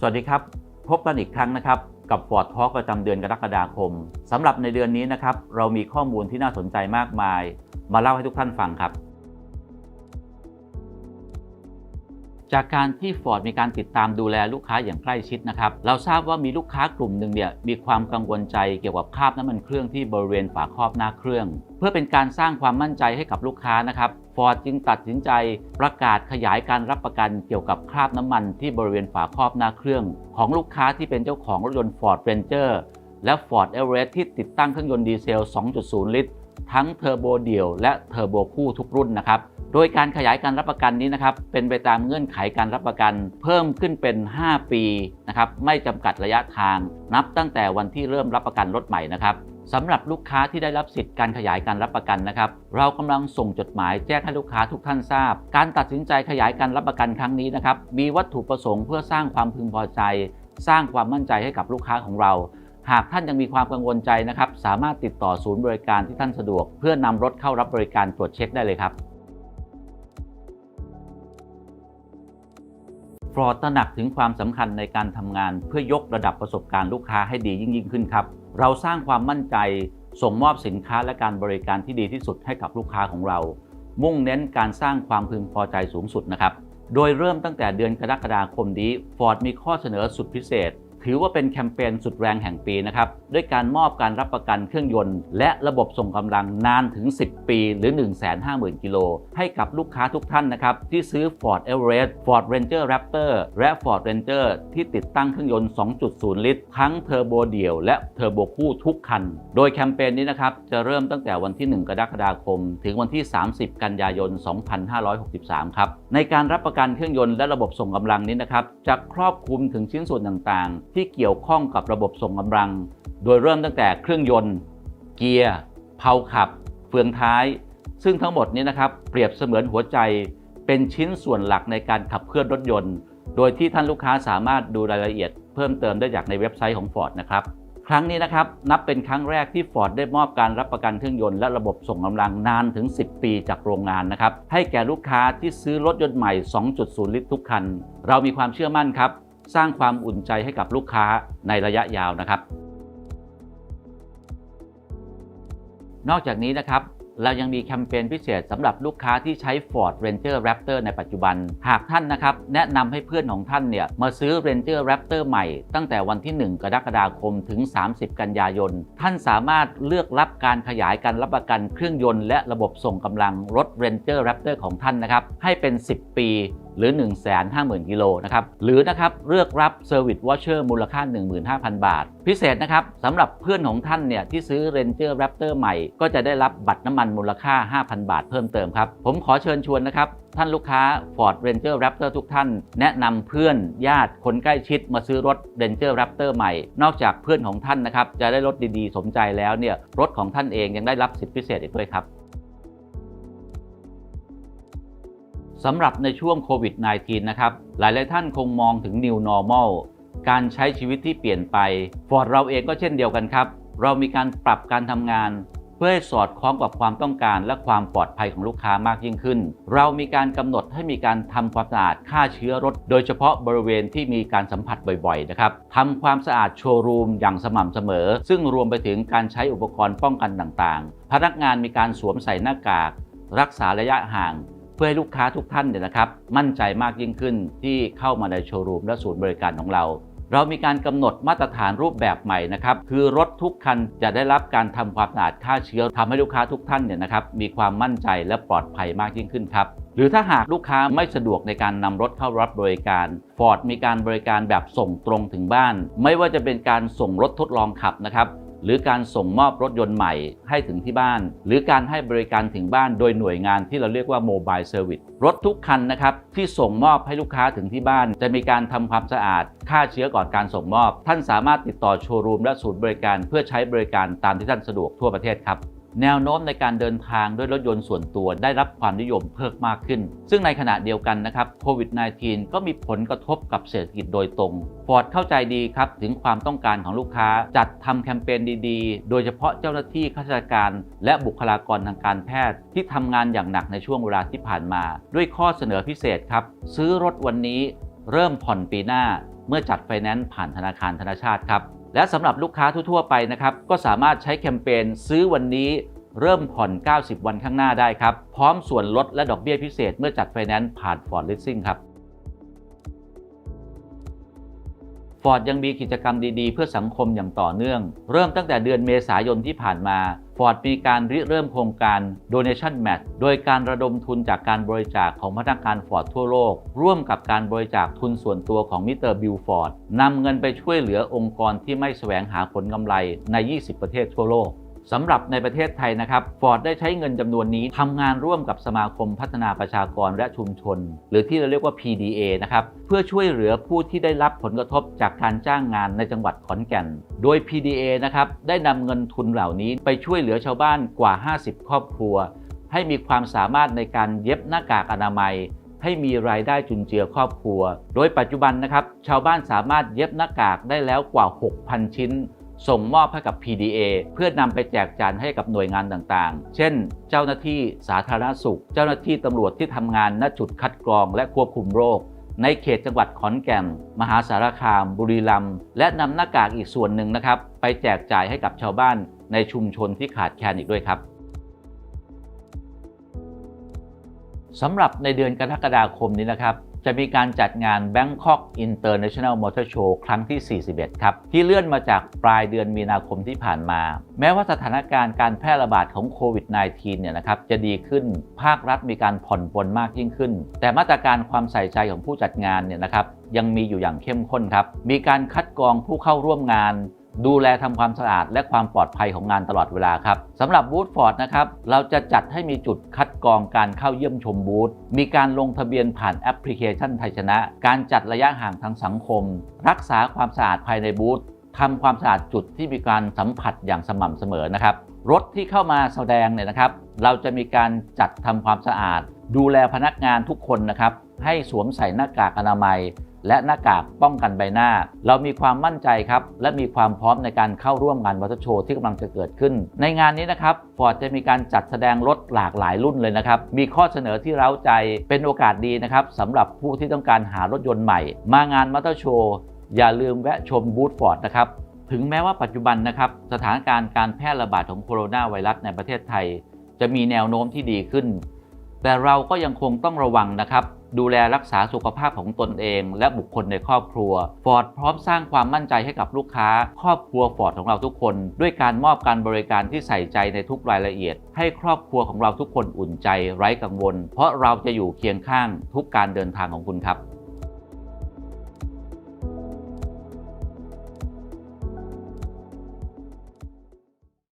สวัสดีครับ พบกันอีกครั้งนะครับกับ Ford Talk ประจำเดือนกรกฎาคมสำหรับในเดือนนี้นะครับเรามีข้อมูลที่น่าสนใจมากมาย มาเล่าให้ทุกท่านฟังครับ จากการที่ Ford มีการติดตามดูแลลูกค้าอย่างใกล้ชิดนะครับเราทราบว่ามีลูกค้ากลุ่มหนึ่งเนี่ยมีความกังวลใจเกี่ยวกับคราบน้ำมันเครื่องที่บริเวณฝาครอบหน้าเครื่อง เพื่อเป็นการสร้างความมั่นใจให้กับลูกค้านะครับ Ford จึงตัดสินใจประกาศขยายการรับประกันเกี่ยวกับคราบน้ำมันที่บริเวณฝาครอบหน้าเครื่อง ของลูกค้าที่เป็นเจ้าของรถยนต์ Ford Ranger และ Ford Everest ที่ติดตั้งเครื่องยนต์ดีเซล 2.0 ลิตร ทั้งเทอร์โบเดี่ยวและเทอร์โบคู่ทุกรุ่นนะครับโดยการขยายการรับประกันนี้นะครับเป็นไปตามเงื่อนไขการรับประกัน เพิ่มขึ้นเป็น 5 ปีนะครับไม่จำกัดระยะทาง นับตั้งแต่วันที่เริ่มรับประกันรถใหม่นะครับ สำหรับลูกค้าที่ได้รับสิทธิ์การขยายการรับประกันนะครับ เรากำลังส่งจดหมายแจ้งให้ลูกค้าทุกท่านทราบ การตัดสินใจขยายการรับประกันครั้งนี้นะครับ มีวัตถุประสงค์เพื่อสร้างความพึงพอใจ สร้างความมั่นใจให้กับลูกค้าของเรา หากท่านยังมีความกังวลใจนะครับ สามารถติดต่อศูนย์บริการที่ท่านสะดวก เพื่อนำรถเข้ารับบริการตรวจเช็คได้เลยครับฟรอตระหนักถึงความสำคัญในการทำงาน เพื่อยกระดับประสบการณ์ลูกค้าให้ดียิ่งยิ่งขึ้นครับ เราสร้างความมั่นใจส่งมอบสินค้าและการบริการที่ดีที่สุดให้กับลูกค้าของเรา มุ่งเน้นการสร้างความพึงพอใจสูงสุดนะครับ โดยเริ่มตั้งแต่เดือนกรกฎาคมนี้ Ford มีข้อเสนอสุดพิเศษ ถือว่าเป็นแคมเปญสุดแรงแห่งปีนะครับด้วยการมอบการรับประกันเครื่องยนต์ และระบบส่งกำลังนานถึง 10 ปี หรือ 150,000 กิโล ให้กับลูกค้าทุกท่านนะครับ ที่ซื้อ Ford Everest Ford Ranger Raptor และ Ford Ranger ที่ติดตั้งเครื่องยนต์ 2.0 ลิตร ทั้งเทอร์โบเดี่ยวและเทอร์โบคู่ทุกคัน โดยแคมเปญนี้นะครับ จะเริ่มตั้งแต่วันที่ 1 กรกฎาคม ถึงวันที่ 30 กันยายน 2563 ครับ ในการรับประกันเครื่องยนต์และระบบส่งกำลังนี้นะครับจะครอบคลุมถึงชิ้นส่วนต่างๆที่เกี่ยวข้องกับระบบส่งกำลัง โดยเริ่มตั้งแต่เครื่องยนต์ เกียร์เพาขับ เฟืองท้าย ซึ่งทั้งหมดนี้นะครับเปรียบเสมือนหัวใจเป็นชิ้นส่วนหลักในการขับเคลื่อนรถยนต์ โดยที่ท่านลูกค้าสามารถดูรายละเอียด เพิ่มเติมได้จากในเว็บไซต์ของ Ford นะครับครั้งนี้นะครับนับเป็นครั้งแรกที่ Ford ได้มอบการรับประกันเครื่องยนต์และระบบส่งกำลังนานถึง 10 ปีจากโรงงานนะครับให้แก่ลูกค้าที่ซื้อรถยนต์ใหม่ 2.0 ลิตรทุกคัน เรามีความเชื่อมั่นครับ สร้างความอุ่นใจให้กับลูกค้าในระยะยาวนะครับ นอกจากนี้นะครับเรายังมีแคมเปญพิเศษสำหรับลูกค้าที่ใช้ Ford Ranger Raptor ในปัจจุบัน หากท่านนะครับ แนะนำให้เพื่อนของท่านเนี่ย มาซื้อ Ranger Raptor ใหม่ ตั้งแต่วันที่ 1 กรกฎาคมถึง 30 กันยายน ท่านสามารถเลือกรับการขยายการรับประกันเครื่องยนต์และระบบส่งกำลังรถ Ranger Raptor ของท่านนะครับ ให้เป็น 10 ปีหรือ 150,000 กิโลนะครับ หรือนะครับเลือกรับ Service Voucher มูลค่า 15,000 บาท พิเศษนะครับสำหรับเพื่อนของท่านเนี่ยที่ซื้อ Ranger Raptor ใหม่ ก็จะได้รับบัตรน้ำมันมูลค่า 5,000 บาทเพิ่มเติมครับ ผมขอเชิญชวนนะครับ ท่านลูกค้า Ford Ranger Raptor ทุกท่าน แนะนำเพื่อนญาติคนใกล้ชิดมาซื้อรถ Ranger Raptor ใหม่ นอกจากเพื่อนของท่านนะครับจะได้รถดีๆ สมใจแล้วเนี่ยรถของท่านเองยังได้รับสิทธิพิเศษอีกด้วยครับ สำหรับในช่วงโควิด -19 นะครับ หลายๆท่านคงมองถึง New Normal การใช้ชีวิตที่เปลี่ยนไป Ford เราเองก็เช่นเดียวกันครับ เรามีการปรับการทำงาน เพื่อให้สอดคล้องกับความต้องการ และความปลอดภัยของลูกค้ามากยิ่งขึ้น เรามีการกำหนดให้มีการทำความสะอาดฆ่าเชื้อรถ โดยเฉพาะบริเวณที่มีการสัมผัสบ่อยๆนะครับทำความสะอาดโชว์รูมอย่างสม่ำเสมอ ซึ่งรวมไปถึงการใช้อุปกรณ์ป้องกันต่างๆ พนักงานมีการสวมใส่หน้ากาก รักษาระยะห่าง พื่อให้ลูกค้าทุกท่านเนี่ยนะครับมั่นใจมากยิ่งขึ้นที่เข้ามาในโชว์รูมและศูนย์บริการของเรา เรามีการกำหนดมาตรฐานรูปแบบใหม่นะครับคือรถทุกคันจะได้รับการทำความสะอาดฆ่าเชื้อทำให้ลูกค้าทุกท่านเนี่ยนะครับมีความมั่นใจและปลอดภัยมากยิ่งขึ้นครับหรือถ้าหากลูกค้าไม่สะดวกในการนำรถเข้ารับบริการ Ford มีการบริการแบบส่งตรงถึงบ้าน ไม่ว่าจะเป็นการส่งรถทดลองขับนะครับ หรือการส่งมอบรถยนต์ใหม่ให้ถึงที่บ้าน หรือการให้บริการถึงบ้านโดยหน่วยงานที่เราเรียกว่าโมบายเซอร์วิสรถทุกคันนะครับที่ส่งมอบให้ลูกค้าถึงที่บ้าน จะมีการทำความสะอาดฆ่าเชื้อก่อนการส่งมอบ ท่านสามารถติดต่อโชว์รูมและศูนย์บริการเพื่อใช้บริการตามที่ท่านสะดวกทั่วประเทศครับ แนวโน้มในการเดินทางด้วยรถยนต์ส่วนตัวได้รับความนิยมเพิ่มมากขึ้น ซึ่งในขณะเดียวกันนะครับโควิด -19 ก็มีผลกระทบกับเศรษฐกิจโดยตรง Ford เข้าใจดีครับถึงความต้องการของลูกค้า จัดทำแคมเปญดีๆ โดยเฉพาะเจ้าหน้าที่ข้าราชการ และบุคลากรทางการแพทย์ ที่ทำงานอย่างหนักในช่วงเวลาที่ผ่านมา ด้วยข้อเสนอพิเศษครับ ซื้อรถวันนี้เริ่มผ่อนปีหน้า เมื่อจัดไฟแนนซ์ผ่านธนาคารธนาชาติครับ และสำหรับลูกค้าทั่วๆไปนะครับ ก็สามารถใช้แคมเปญซื้อวันนี้เริ่มผ่อน 90 วันข้างหน้าได้ครับ พร้อมส่วนลดและดอกเบี้ยพิเศษเมื่อจัดไฟแนนซ์ผ่านฟอร์ดลิสซิ่งครับ ฟอร์ดยังมีกิจกรรมดีๆ เพื่อสังคมอย่างต่อเนื่อง เริ่มตั้งแต่เดือนเมษายนที่ผ่านมาฟอร์ดมีการริเริ่มโครงการ Donation Match โดยการระดมทุนจากการบริจาคของพนักงานฟอร์ดทั่วโลก ร่วมกับการบริจาคทุนส่วนตัวของมิสเตอร์บิลฟอร์ดนำเงินไปช่วยเหลือองค์กรที่ไม่แสวงหาผลกำไรใน 20 ประเทศทั่วโลก สำหรับในประเทศไทยนะครับฟอร์ดได้ใช้เงินจำนวนนี้ทำงานร่วมกับสมาคมพัฒนาประชากรและชุมชน หรือที่เราเรียกว่า PDA นะครับเพื่อช่วยเหลือผู้ที่ได้รับผลกระทบจากการจ้างงานในจังหวัดขอนแก่น โดย PDA นะครับได้นำเงินทุนเหล่านี้ไปช่วยเหลือชาวบ้านกว่า 50 ครอบครัว ให้มีความสามารถในการเย็บหน้ากากอนามัย ให้มีรายได้จุนเจือครอบครัว โดยปัจจุบันนะครับชาวบ้านสามารถเย็บหน้ากากได้แล้วกว่า 6,000 ชิ้น ส่งมอบให้กับ PDA เพื่อนำไปแจกจ่ายให้กับหน่วยงานต่างๆ เช่น เจ้าหน้าที่สาธารณสุข เจ้าหน้าที่ตำรวจที่ทำงานณจุดคัดกรองและควบคุมโรค ในเขตจังหวัดขอนแก่น มหาสารคาม บุรีรัมย์และนำหน้ากากอีกส่วนหนึ่งนะครับ ไปแจกจ่ายให้กับชาวบ้านในชุมชนที่ขาดแคลนอีกด้วยครับสำหรับในเดือนกรกฎาคมนี้นะครับ จะมีการจัดงาน Bangkok International Motor Show ครั้งที่ 41 ครับ ที่เลื่อนมาจากปลายเดือนมีนาคมที่ผ่านมา แม้ว่าสถานการณ์การแพร่ระบาดของโควิด -19 เนี่ยนะครับจะดีขึ้นภาครัฐมีการผ่อนปลนมากยิ่งขึ้น แต่มาตรการความใส่ใจของผู้จัดงานเนี่ยนะครับยังมีอยู่อย่างเข้มข้นครับ มีการคัดกรองผู้เข้าร่วมงาน ดูแลทำความสะอาด และความปลอดภัยของงานตลอดเวลาครับสำหรับบูธฟอร์ดนะครับเราจะจัดให้มีจุดคัดกรองการเข้าเยี่ยมชมบูธมีการลงทะเบียนผ่านแอปพลิเคชันไทยชนะ การจัดระยะห่างทางสังคม รักษาความสะอาดภายในบูธทำความสะอาดจุดที่มีการสัมผัสอย่างสม่ำเสมอนะครับรถที่เข้ามาแสดงเนี่ยนะครับ เราจะมีการจัดทำความสะอาด ดูแลพนักงานทุกคนนะครับ ให้สวมใส่หน้ากากอนามัย และหน้ากากป้องกันใบหน้า เรามีความมั่นใจครับ และมีความพร้อมในการเข้าร่วมงานวัตโชว์ที่กำลังจะเกิดขึ้น ในงานนี้นะครับฟอร์ดจะมีการจัดแสดงรถหลากหลายรุ่นเลยนะครับ มีข้อเสนอที่เร้าใจเป็นโอกาสดีนะครับสำหรับผู้ที่ต้องการหารถยนต์ใหม่ มางานมัตอร์โชว์อย่าลืมแวะชมบูธฟอร์ดนะครับถึงแม้ว่าปัจจุบันนะครับสถานการณ์การแพร่ระบาดของโคโรนาไวรัสในประเทศไทย จะมีแนวโน้มที่ดีขึ้น แต่เราก็ยังคงต้องระวังนะครับ ดูแลรักษาสุขภาพของตนเอง และบุคคลในครอบครัว ฟอร์ดพร้อมสร้างความมั่นใจให้กับลูกค้า ครอบครัวฟอร์ดของเราทุกคน ด้วยการมอบการบริการที่ใส่ใจในทุกรายละเอียด ให้ครอบครัวของเราทุกคนอุ่นใจไร้กังวล เพราะเราจะอยู่เคียงข้างทุกการเดินทางของคุณครับ